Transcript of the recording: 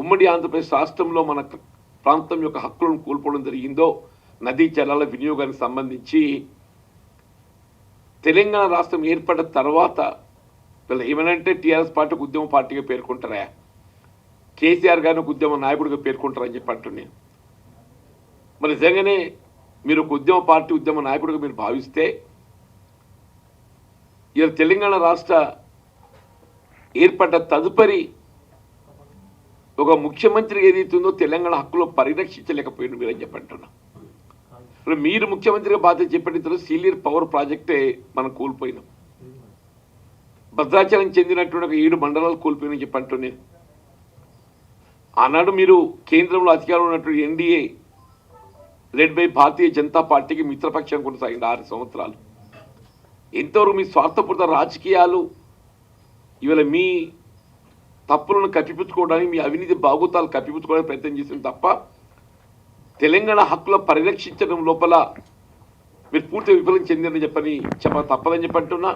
ఉమ్మడి ఆంధ్రప్రదేశ్ రాష్ట్రంలో మన ప్రాంతం యొక్క హక్కులను కోల్పోవడం జరిగిందో నదీ జలాల వినియోగానికి సంబంధించి తెలంగాణ రాష్ట్రం ఏర్పడిన తర్వాత వీళ్ళు ఏమనంటే టీఆర్ఎస్ పార్టీకి ఉద్యమ పార్టీగా పేర్కొంటారా? కేసీఆర్ గారిని ఒక ఉద్యమ నాయకుడిగా పేర్కొంటారని చెప్పి నేను. మరి నిజంగానే మీరు ఒక ఉద్యమ పార్టీ ఉద్యమ నాయకుడిగా మీరు భావిస్తే ఇలా తెలంగాణ రాష్ట్ర ఏర్పడ్డ తదుపరి ఒక ముఖ్యమంత్రి ఏదైతుందో తెలంగాణ హక్కులో పరిరక్షించలేకపోయింది మీరని చెప్పంటున్నా. మీరు ముఖ్యమంత్రిగా బాధ్యత చెప్పిన తర్వాత సీలియర్ పవర్ ప్రాజెక్టే మనం కోల్పోయినాం. భద్రాచలం చెందినటువంటి ఒక ఏడు మండలాలు కోల్పోయినని చెప్పంటూ నేను. ఆనాడు మీరు కేంద్రంలో అధికారంలో ఉన్నటువంటి NDA led by Bharatiya Janata పార్టీకి మిత్రపక్షం కొనసాగింది ఆరు సంవత్సరాలు. ఎంతవరకు మీ స్వార్థపూరిత రాజకీయాలు ఇవాళ మీ తప్పులను కప్పిపుచ్చుకోవడానికి మీ అవినీతి బాగుతాలు కప్పిపుచ్చుకోవడానికి ప్రయత్నం చేసింది తప్ప తెలంగాణ హక్కుల పరిరక్షించడం లోపల మీరు పూర్తి విఫలం చెందిందని చెప్పని చెప్ప తప్పదని చెప్పంటున్నా